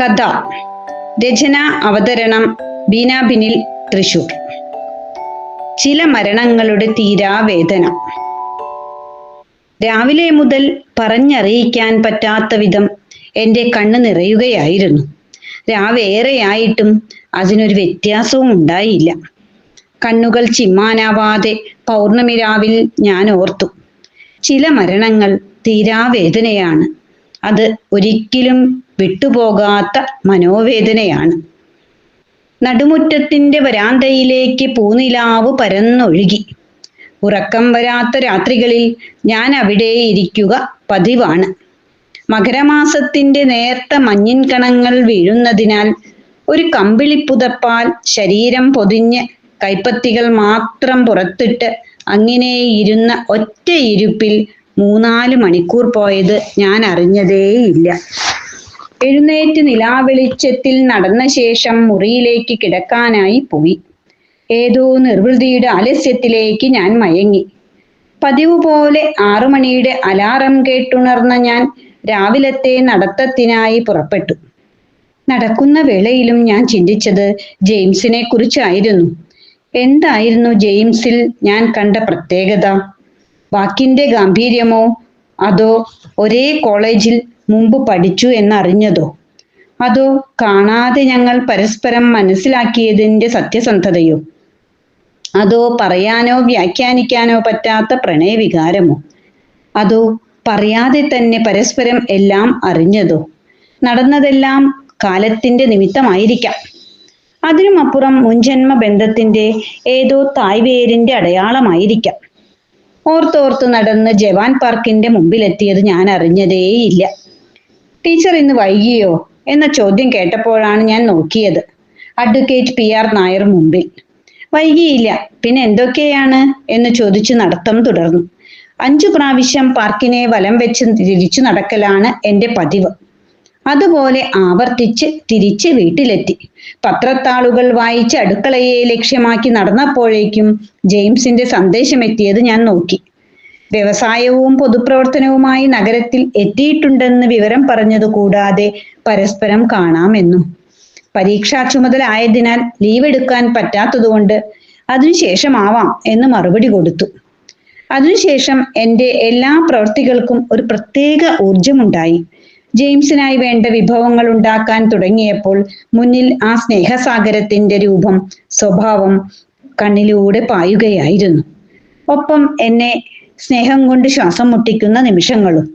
കഥ. രചന അവതരണം ബീന ബിനിൽ തൃശൂർ. ചില മരണങ്ങളുടെ തീരാവേദന രാവിലെ മുതൽ പറഞ്ഞറിയിക്കാൻ പറ്റാത്ത വിധം എന്റെ കണ്ണ് നിറയുകയായിരുന്നു. രാവേറെയായിട്ടും അതിനൊരു വ്യത്യാസവും ഉണ്ടായില്ല. കണ്ണുകൾ ചിമ്മാനാവാതെ പൗർണമി രാവിൽ ഞാൻ ഓർത്തു. ചില മരണങ്ങൾ തീരാവേദനയാണ് അത് ഒരിക്കലും വിട്ടുപോകാത്ത മനോവേദനയാണ്. നടുമുറ്റത്തിന്റെ വരാന്തയിലേക്ക് പൂനിലാവ് പരന്നൊഴുകി. ഉറക്കം വരാത്ത രാത്രികളിൽ ഞാൻ അവിടെ ഇരിക്കുക പതിവാണ്. മകരമാസത്തിന്റെ നേർത്ത മഞ്ഞിൻ കണങ്ങൾ വീഴുന്നതിനാൽ ഒരു കമ്പിളിപ്പുതപ്പാൽ ശരീരം പൊതിഞ്ഞ് കൈപ്പത്തികൾ മാത്രം പുറത്തിട്ട് അങ്ങനെ ഇരുന്ന ഒറ്റ ഇരുപ്പിൽ മൂന്നാൽ മണിക്കൂർ പോയത് ഞാൻ അറിഞ്ഞതേയില്ല എഴുന്നേറ്റ് നിലാവെളിച്ചത്തിൽ നടന്ന ശേഷം മുറിയിലേക്ക് കിടക്കാനായി പോയി. ഏതോ നിർവൃതിയുടെ ആലസ്യത്തിലേക്ക് ഞാൻ മയങ്ങി. പതിവ് പോലെ ആറു മണിയുടെ അലാറം കേട്ടുണർന്ന ഞാൻ രാവിലത്തെ നടത്തത്തിനായി പുറപ്പെട്ടു. നടക്കുന്ന വേളയിലും ഞാൻ ചിന്തിച്ചത് ജെയിംസിനെ കുറിച്ചായിരുന്നു. എന്തായിരുന്നു ജെയിംസിൽ ഞാൻ കണ്ട പ്രത്യേകത? വാക്കിന്റെ ഗാംഭീര്യമോ അതോ ഒരേ കോളേജിൽ മുമ്പ് പഠിച്ചു എന്നറിഞ്ഞതോ? അതോ കാണാതെ ഞങ്ങൾ പരസ്പരം മനസ്സിലാക്കിയതിന്റെ സത്യസന്ധതയോ? അതോ പറയാനോ വ്യാഖ്യാനിക്കാനോ പറ്റാത്ത പ്രണയവികാരമോ? അതോ പറയാതെ തന്നെ പരസ്പരം എല്ലാം അറിഞ്ഞതോ? നടന്നതെല്ലാം കാലത്തിന്റെ നിമിത്തമായിരിക്കാം. അതിനുമപ്പുറം മുൻജന്മ ബന്ധത്തിന്റെ ഏതോ തായ്വേരിന്റെ അടയാളമായിരിക്കാം. ഓർത്തോർത്ത് നടന്ന് ജവാൻ പാർക്കിന്റെ മുമ്പിലെത്തിയത് ഞാൻ അറിഞ്ഞതേയില്ല ടീച്ചർ ഇന്ന് വൈകിയോ എന്ന ചോദ്യം കേട്ടപ്പോഴാണ് ഞാൻ നോക്കിയത്. അഡ്വക്കേറ്റ് പി ആർ നായർ മുമ്പിൽ. വൈകിയില്ല പിന്നെ എന്തൊക്കെയാണ് എന്ന് ചോദിച്ചു നടത്തം തുടർന്നു. അഞ്ചു പ്രാവശ്യം പാർക്കിനെ വലം വെച്ച് തിരിച്ചു നടക്കലാണ് എന്റെ പതിവ്. അതുപോലെ ആവർത്തിച്ച് തിരിച്ച് വീട്ടിലെത്തി. പത്രത്താളുകൾ വായിച്ച് അടുക്കളയെ ലക്ഷ്യമാക്കി നടന്നപ്പോഴേക്കും ജെയിംസിന്റെ സന്ദേശം എത്തിയത് ഞാൻ നോക്കി. വ്യവസായവും പൊതുപ്രവർത്തനവുമായി നഗരത്തിൽ എത്തിയിട്ടുണ്ടെന്ന് വിവരം പറഞ്ഞത് കൂടാതെ പരസ്പരം കാണാമെന്നും. പരീക്ഷാ ചുമതല ലീവ് എടുക്കാൻ പറ്റാത്തതുകൊണ്ട് അതിനുശേഷമാവാം എന്ന് മറുപടി കൊടുത്തു. അതിനുശേഷം എന്റെ എല്ലാ പ്രവൃത്തികൾക്കും ഒരു പ്രത്യേക ഊർജമുണ്ടായി ജെയിംസിനായി വേണ്ട വിഭവങ്ങൾ ഉണ്ടാക്കാൻ തുടങ്ങിയപ്പോൾ മുന്നിൽ ആ സ്നേഹസാഗരത്തിന്റെ രൂപം സ്വഭാവം കണ്ണിലൂടെ പായുകയായിരുന്നു. ഒപ്പം എന്നെ സ്നേഹം കൊണ്ട് ശ്വാസം മുട്ടിക്കുന്ന നിമിഷങ്ങളും.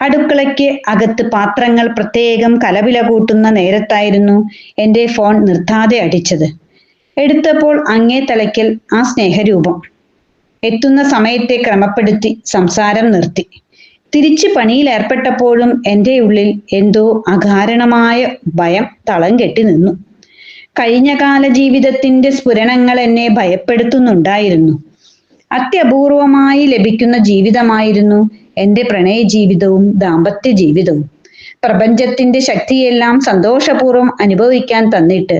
അടുക്കളയ്ക്ക് അകത്ത് പാത്രങ്ങൾ പ്രത്യേകം കലവില കൂട്ടുന്ന നേരത്തായിരുന്നു എന്റെ ഫോൺ നിർത്താതെ അടിച്ചത്. എടുത്തപ്പോൾ അങ്ങേ തലയ്ക്കൽ ആ സ്നേഹരൂപം. എത്തുന്ന സമയത്തെ ക്രമപ്പെടുത്തി സംസാരം നിർത്തി. തിരിച്ച് പണിയിൽ ഏർപ്പെട്ടപ്പോഴും എന്റെ ഉള്ളിൽ എന്തോ അകാരണമായ ഭയം തളം കെട്ടി നിന്നു. കഴിഞ്ഞകാല ജീവിതത്തിന്റെ സ്ഫുരണങ്ങൾ എന്നെ ഭയപ്പെടുത്തുന്നുണ്ടായിരുന്നു. അത്യപൂർവമായി ലഭിക്കുന്ന ജീവിതമായിരുന്നു എന്റെ പ്രണയ ജീവിതവും ദാമ്പത്യ ജീവിതവും പ്രപഞ്ചത്തിന്റെ ശക്തിയെല്ലാം സന്തോഷപൂർവം അനുഭവിക്കാൻ തന്നിട്ട്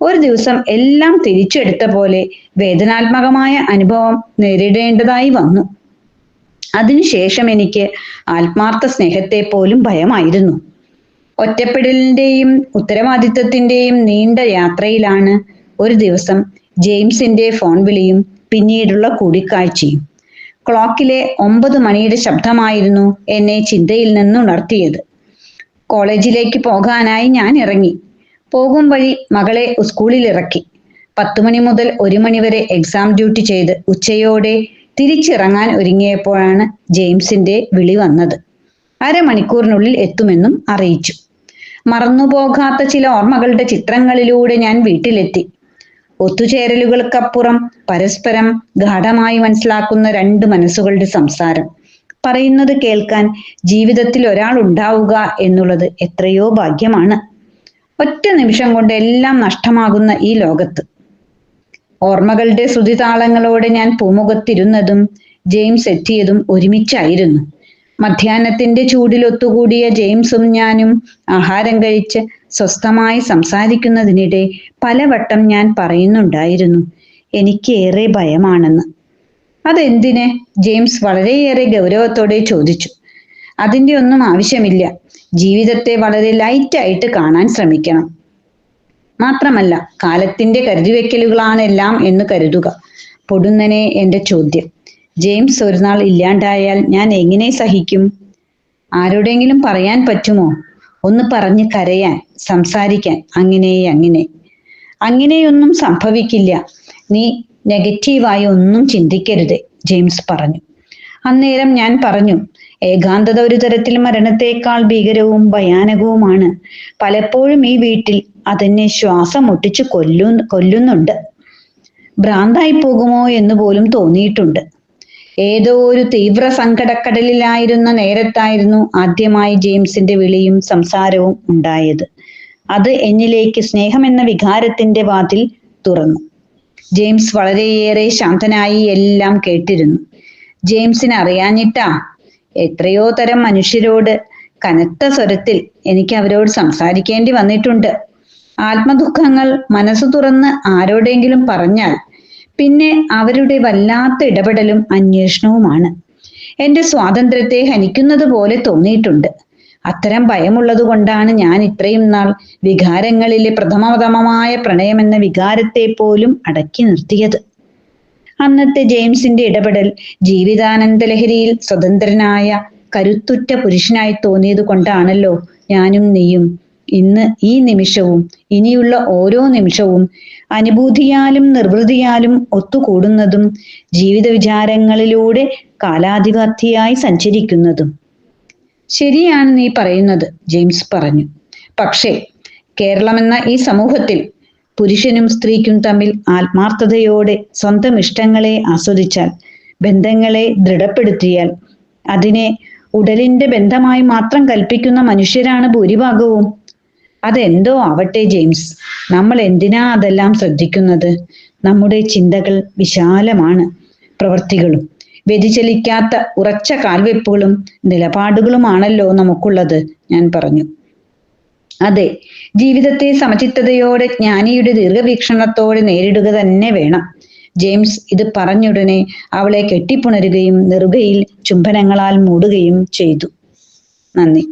ഒരു ദിവസം എല്ലാം തിരിച്ചെടുത്ത പോലെ വേദനാത്മകമായ അനുഭവം നേരിടേണ്ടതായി വന്നു. അതിനുശേഷം എനിക്ക് ആത്മാർത്ഥ സ്നേഹത്തെ പോലും ഭയമായിരുന്നു. ഒറ്റപ്പെടലിന്റെയും ഉത്തരവാദിത്വത്തിന്റെയും നീണ്ട യാത്രയിലാണ് ഒരു ദിവസം ജെയിംസിന്റെ ഫോൺ വിളിയും പിന്നീടുള്ള കൂടിക്കാഴ്ചയും. ക്ലോക്കിലെ ഒമ്പത് മണിയുടെ ശബ്ദമായിരുന്നു എന്നെ ചിന്തയിൽ നിന്ന് ഉണർത്തിയത് കോളേജിലേക്ക് പോകാനായി ഞാൻ ഇറങ്ങി. പോകും വഴി മകളെ സ്കൂളിൽ ഇറക്കി പത്തു മണി മുതൽ ഒരു മണി വരെ എക്സാം ഡ്യൂട്ടി ചെയ്ത് ഉച്ചയോടെ തിരിച്ചിറങ്ങാൻ ഒരുങ്ങിയപ്പോഴാണ് ജെയിംസിന്റെ വിളി വന്നത്. അരമണിക്കൂറിനുള്ളിൽ എത്തുമെന്നും അറിയിച്ചു. മറന്നുപോകാത്ത ചില ഓർമ്മകളുടെ ചിത്രങ്ങളിലൂടെ ഞാൻ വീട്ടിലെത്തി. ഒത്തുചേരലുകൾക്കപ്പുറം പരസ്പരം ഗാഠമായി മനസ്സിലാക്കുന്ന രണ്ട് മനസ്സുകളുടെ സംസാരം. പറയുന്നത് കേൾക്കാൻ ജീവിതത്തിൽ ഒരാൾ ഉണ്ടാവുക എന്നുള്ളത് എത്രയോ ഭാഗ്യമാണ്. ഒറ്റ നിമിഷം കൊണ്ട് എല്ലാം നഷ്ടമാകുന്ന ഈ ലോകത്ത് ഓർമ്മകളുടെ ശ്രുതിതാളങ്ങളോടെ ഞാൻ പൂമുഖത്തിരുന്നതും ജെയിംസ് എത്തിയതും ഒരുമിച്ചായിരുന്നു. മധ്യാഹ്നത്തിന്റെ ചൂടിലൊത്തുകൂടിയ ജെയിംസും ഞാനും ആഹാരം കഴിച്ച് സ്വസ്ഥമായി സംസാരിക്കുന്നതിനിടെ പലവട്ടം ഞാൻ പറയുന്നുണ്ടായിരുന്നു എനിക്ക് ഏറെ ഭയമാണെന്ന്. അതെന്തിന്? ജെയിംസ് വളരെയേറെ ഗൗരവത്തോടെ ചോദിച്ചു. അതിന്റെ ഒന്നും ആവശ്യമില്ല. ജീവിതത്തെ വളരെ ലൈറ്റായിട്ട് കാണാൻ ശ്രമിക്കണം. മാത്രമല്ല കാലത്തിന്റെ കരുതിവെക്കലുകളാണെല്ലാം എന്ന് കരുതുക. പൊടുന്നനെ എന്റെ ചോദ്യം. ജെയിംസ് ഒരു നാൾ ഇല്ലാണ്ടായാൽ ഞാൻ എങ്ങനെ സഹിക്കും? ആരോടെങ്കിലും പറയാൻ പറ്റുമോ? ഒന്ന് പറഞ്ഞ് കരയാൻ സംസാരിക്കാൻ. അങ്ങനെ അങ്ങനെ. അങ്ങനെയൊന്നും സംഭവിക്കില്ല. നീ നെഗറ്റീവായി ഒന്നും ചിന്തിക്കരുത് ജെയിംസ് പറഞ്ഞു. അന്നേരം ഞാൻ പറഞ്ഞു ഏകാന്തത ഒരു തരത്തിൽ മരണത്തേക്കാൾ ഭീകരവും ഭയാനകവുമാണ്. പലപ്പോഴും ഈ വീട്ടിൽ അതെന്നെ ശ്വാസം മുട്ടിച്ച് കൊല്ലു കൊല്ലുന്നുണ്ട്. ഭ്രാന്തായി പോകുമോ എന്ന് പോലും തോന്നിയിട്ടുണ്ട്. ഏതോ ഒരു തീവ്ര സങ്കടക്കടലിലായിരുന്ന നേരത്തായിരുന്നു ആദ്യമായി ജെയിംസിന്റെ വിളിയും സംസാരവും ഉണ്ടായത്. അത് എന്നിലേക്ക് സ്നേഹം എന്ന വികാരത്തിന്റെ വാതിൽ തുറന്നു. ജെയിംസ് വളരെയേറെ ശാന്തനായി എല്ലാം കേട്ടിരുന്നു. ജെയിംസിന് അറിയാഞ്ഞിട്ടാ എത്രയോ തരം മനുഷ്യരോട് കനത്ത സ്വരത്തിൽ എനിക്ക് അവരോട് സംസാരിക്കേണ്ടി വന്നിട്ടുണ്ട്. ആത്മദുഃഖങ്ങൾ മനസ്സ് തുറന്ന് ആരോടെങ്കിലും പറഞ്ഞാൽ പിന്നെ അവരുടെ വല്ലാത്ത ഇടപെടലും അന്വേഷണവുമാണ്. എന്റെ സ്വാതന്ത്ര്യത്തെ ഹനിക്കുന്നത് പോലെ തോന്നിയിട്ടുണ്ട്. അത്തരം ഭയമുള്ളത് കൊണ്ടാണ് ഞാൻ ഇത്രയും നാൾ വികാരങ്ങളിലെ പ്രഥമതമമായ പ്രണയമെന്ന വികാരത്തെ പോലും അടക്കി നിർത്തിയത്. അന്നത്തെ ജെയിംസിന്റെ ഇടപെടൽ ജീവിതാനന്ദ ലഹരിയിൽ സ്വതന്ത്രനായ കരുത്തുറ്റ പുരുഷനായി തോന്നിയത് കൊണ്ടാണല്ലോ ഞാനും നീയും ഇന്ന് ഈ നിമിഷവും ഇനിയുള്ള ഓരോ നിമിഷവും അനുഭൂതിയാലും നിർവൃതിയാലും ഒത്തുകൂടുന്നതും ജീവിത വിചാരങ്ങളിലൂടെ കാലാധിപത്യയായി സഞ്ചരിക്കുന്നതും. ശരിയാണ് നീ പറയുന്നത് ജെയിംസ് പറഞ്ഞു. പക്ഷേ കേരളമെന്ന ഈ സമൂഹത്തിൽ പുരുഷനും സ്ത്രീക്കും തമ്മിൽ ആത്മാർത്ഥതയോടെ സ്വന്തം ഇഷ്ടങ്ങളെ ആസ്വദിച്ചാൽ ബന്ധങ്ങളെ ദൃഢപ്പെടുത്തിയാൽ അതിനെ ഉടലിന്റെ ബന്ധമായി മാത്രം കൽപ്പിക്കുന്ന മനുഷ്യരാണ് ഭൂരിഭാഗവും. അതെന്തോ ആവട്ടെ ജെയിംസ്. നമ്മൾ എന്തിനാ അതെല്ലാം ശ്രദ്ധിക്കുന്നത്? നമ്മുടെ ചിന്തകൾ വിശാലമാണ് പ്രവൃത്തികളും വ്യതിചലിക്കാത്ത ഉറച്ച കാൽവെപ്പുകളും നിലപാടുകളുമാണല്ലോ നമുക്കുള്ളത് ഞാൻ പറഞ്ഞു. അതെ ജീവിതത്തെ സമചിത്തതയോടെ ജ്ഞാനിയുടെ ദീർഘവീക്ഷണത്തോടെ നേരിടുക തന്നെ വേണം. ജെയിംസ് ഇത് പറഞ്ഞുടനെ അവളെ കെട്ടിപ്പുണരുകയും നെറുകയിൽ ചുംബനങ്ങളാൽ മൂടുകയും ചെയ്തു. നന്ദി.